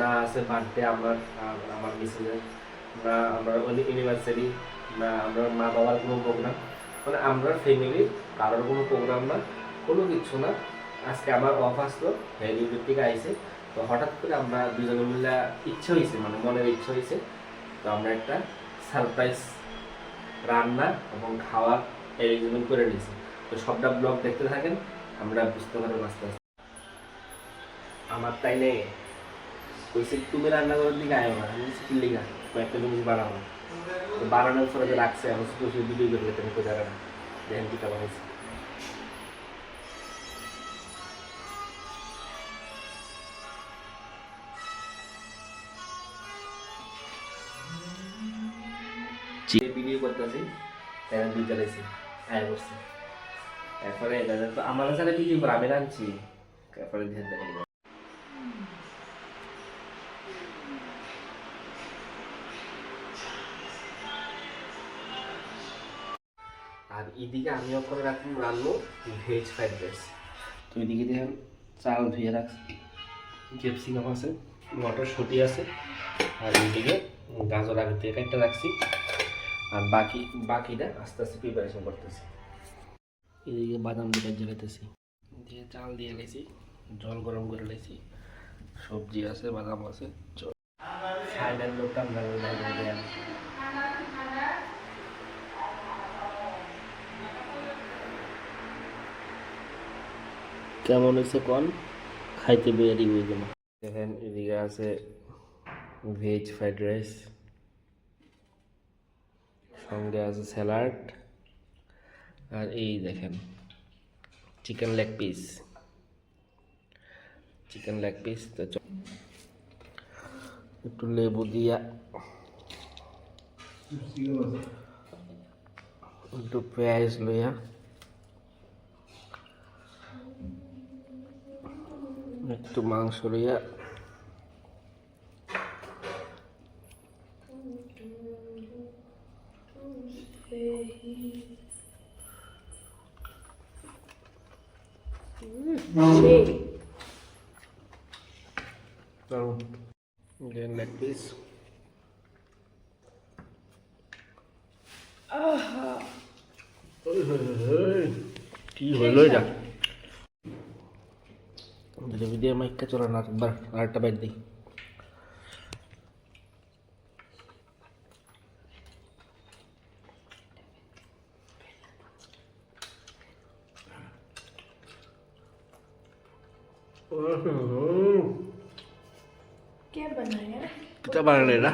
না আছে বার্থডে আমার আমার মিসেসের। না আমরা ইউনিভার্সারি না, আমরা মা বাবার কোনো প্রোগ্রাম মানে আমরা ফ্যামিলির কারোর কোনো প্রোগ্রাম না, কোনো কিছু না। আজকে আমার অফ আসলো ইউটিউব থেকে আইসে। তো হঠাৎ করে আমরা দুজনে মিলে ইচ্ছে হয়েছে মানে মনের ইচ্ছে হয়েছে। তো আমরা একটা সারপ্রাইজ রান্না এবং খাওয়ার অ্যারেঞ্জমেন্ট করে নিয়েছি। তো সবটা ব্লগ দেখতে থাকেন, আমরা বুঝতে পারব আস্তে আস্তে। আমার তাই কইছে তুমি রান্না করার দিকে আয়ো না। আমি বলছি, কি লিগা কয়েকটা জিনিস বানাবো। তো বানানোর পরে রাখছে আমি শুধু শুধু ভিডিও করে তুমি কোথায় না দেখেন কি কেমন হয়েছে। ভিডিও করতেছি তাই দুই চালাইছি আয় করছে। এরপরে তো আমার সাথে ভিডিও করে আমি রাঁধছি। তারপরে ধ্যান দেখে আর এদিকে আমিও করে রাখলাম রান্নো ভেজ ফ্রাইড রাইস তো এদিকে দেখেন চাল ধুয়ে রাখছি ক্যাপসিকাম আছে মটরশুঁটি আছে আর এদিকে গাজর আগে থেকে একটা রাখছি। আর বাকি বাকিটা আস্তে আস্তে প্রিপারেশন করতেছি। এদিকে বাদাম দুটো জ্বালাইতেছি। দিয়ে চাল দিয়ে লেছি জল গরম করে লেছি। সবজি আছে বাদাম আছে ফাইনাল লোকটা আমরা দেন কেমন হয়েছে কন? খাইতে বেরি হয়ে গেল দেখেন, এদিকে আছে ভেজ ফ্রাইড রাইস সঙ্গে আছে স্যালাড আর এই দেখেন chicken leg piece chicken leg piece তো একটু লেবু দিয়া একটু পেঁয়াজ লইয়া একটু মাংস লইয়া দারুণ দেন লেগ পিস কি হইল এটা যদি দিয়ে মাইকটা video mai kecuran akbar harta benti Kita bangun ya? Kita bangun ya?